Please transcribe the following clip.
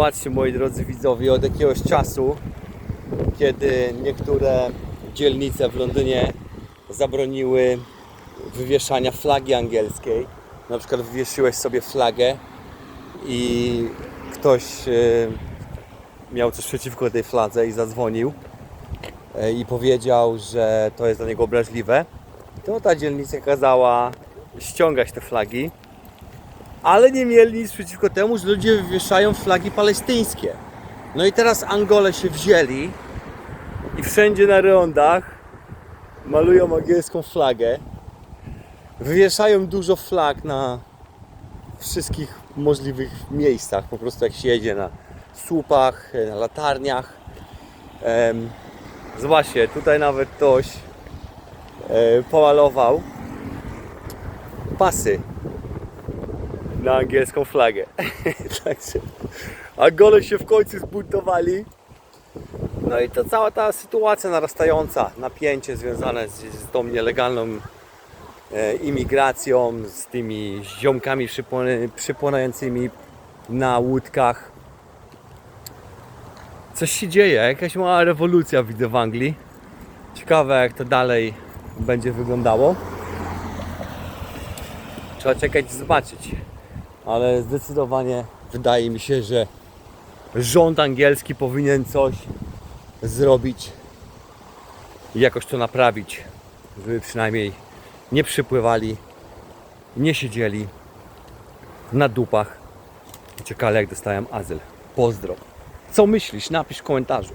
Zobaczcie moi drodzy widzowie, od jakiegoś czasu, kiedy niektóre dzielnice w Londynie zabroniły wywieszania flagi angielskiej, na przykład wywieszyłeś sobie flagę i ktoś e, miał coś przeciwko tej fladze i zadzwonił e, i powiedział, że to jest dla niego obraźliwe, to ta dzielnica kazała ściągać te flagi, ale nie mieli nic przeciwko temu, że ludzie wywieszają flagi palestyńskie. No i teraz Angole się wzięli i wszędzie na rondach malują angielską flagę. Wywieszają dużo flag na wszystkich możliwych miejscach, po prostu jak się jedzie na słupach, na latarniach. Zobaczcie, tutaj nawet ktoś e, pomalował pasy na angielską flagę. Także Angole się w końcu zbuntowali. No i to cała ta sytuacja narastająca, napięcie związane z, z tą nielegalną e, imigracją, z tymi ziomkami przypłynającymi na łódkach. Coś się dzieje, jakaś mała rewolucja widzę w Anglii. Ciekawe jak to dalej będzie wyglądało. Trzeba czekać i zobaczyć. Ale zdecydowanie wydaje mi się, że rząd angielski powinien coś zrobić i jakoś to naprawić, żeby przynajmniej nie przypływali, nie siedzieli na dupach i czekali jak dostałem azyl. Pozdro. Co myślisz? Napisz w komentarzu.